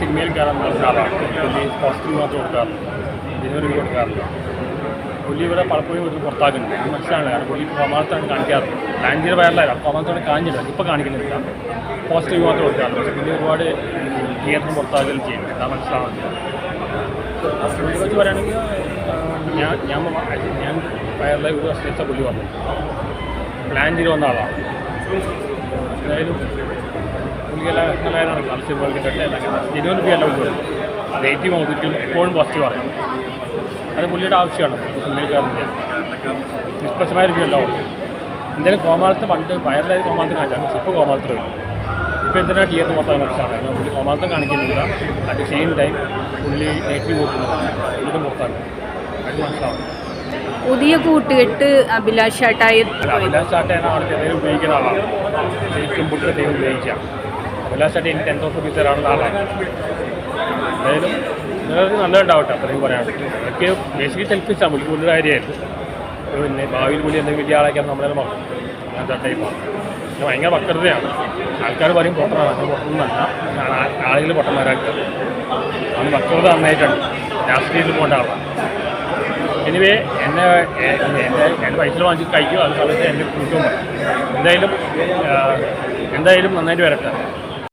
സിനിമയിൽ കയറാൻ നല്ല ആളാണ് പുള്ളി കോസ്റ്റ്യൂം മാത്രം കൊടുക്കാറില്ല ഡെലിവറി കൊടുക്കാറില്ല പുള്ളി ഇവിടെ പലപ്പോഴും ഒരു പുറത്താക്കുന്നുണ്ട് അത് മനസ്സിലാണ് പുള്ളി കോമാളത്താണ് കാണിക്കാറ് ലാൻജിയുടെ വയറിലായിരുന്നു കോമാളത്തോടെ കാണിച്ചില്ല ഇപ്പോൾ കാണിക്കുന്നില്ല പോസിറ്റീവ് മാത്രം കൊടുക്കാറുണ്ട് പക്ഷേ പുള്ളി ഒരുപാട് തിയേറ്ററിന് പുറത്താക്കുകയും ചെയ്യുന്നുണ്ട് അതാ മനസ്സിലാവുന്നത് പുള്ളിയെ വെച്ച് പറയുകയാണെങ്കിൽ ഞാൻ ഞാൻ ഞാൻ വയറിലെ ഒരു വർഷത്തെ പുള്ളി വന്നു ചെയ്ത് വന്ന ആളാണ് എന്തായാലും പുള്ളിയെല്ലാം നല്ലതാണ് നല്ല സിനിമകൾ കിട്ടട്ടെ ജനുവൻ എല്ലാം എപ്പോഴും പോസിറ്റീവ് ആണ്. അത് പുള്ളിയുടെ ആവശ്യമാണ്. സിനിമക്കാരന്റെ നിഷ്പക്ഷമായ റിവ്യൂ എല്ലാം ഉണ്ട് എന്തായാലും കോമാളത്ത് പണ്ട് വയറിലായി കോമാളത്ത് കാണിച്ചാണ്. ഇപ്പോൾ കോമാളത്ത് ഇപ്പോൾ എന്തിനാണ് തിയേറ്റർ മൊത്തം മനസ്സിലാണ് കാരണം പുള്ളി കോമാളത്ത് കാണിക്കുന്നില്ല. അറ്റ് സെയിം ടൈം പുള്ളി നെഗറ്റീവ് കൊടുക്കുന്നില്ല. ഇതും പുറത്താണ് അത് മനസ്സിലാവും പുതിയ കൂട്ടുകെട്ട് അഭിലാഷ് ചേട്ടായി അഭിലാഷ് എന്തെങ്കിലും ഉപയോഗിക്കുന്ന ആളാണ്. ശരിക്കും ഉപയോഗിക്കാം ചാട്ട എനിക്ക് ടെൻ തൗസൻഡ് റുപ്പീസ് തരാനുള്ള ആളാണ് എന്തായാലും നിങ്ങൾക്ക് നല്ലതുണ്ടാവട്ടെ അത്രയും പറയാനുള്ളത് എനിക്ക് ബേസിക്കലി സെൽഫിഷാണ് പുള്ളി വലിയൊരു കാര്യമായിരുന്നു പിന്നെ ഭാവിയിൽ പുള്ളി എന്തെങ്കിലും വലിയ ആളാക്കാൻ നമ്മളെ മാറും അങ്ങനത്തെ ടൈപ്പാണ് പിന്നെ ഭയങ്കര വക്രതയാണ്. ആൾക്കാർ പറയും പൊട്ടണം അങ്ങനെ പൊട്ടണമെന്നല്ല ആളുകൾ പൊട്ടന്മാരാക്കുക. അന്ന് വക്രത നന്നായിട്ടുണ്ട് രാഷ്ട്രീയത്തിൽ പോകേണ്ട ആളാണ് എനിവേ എന്നെ എന്റെ എന്റെ പൈസ വാങ്ങിച്ച് കഴിക്കും. അത് സമയത്ത് എന്റെ പറയും എന്തായാലും എന്തായാലും നന്നായിട്ട് വരട്ടെ.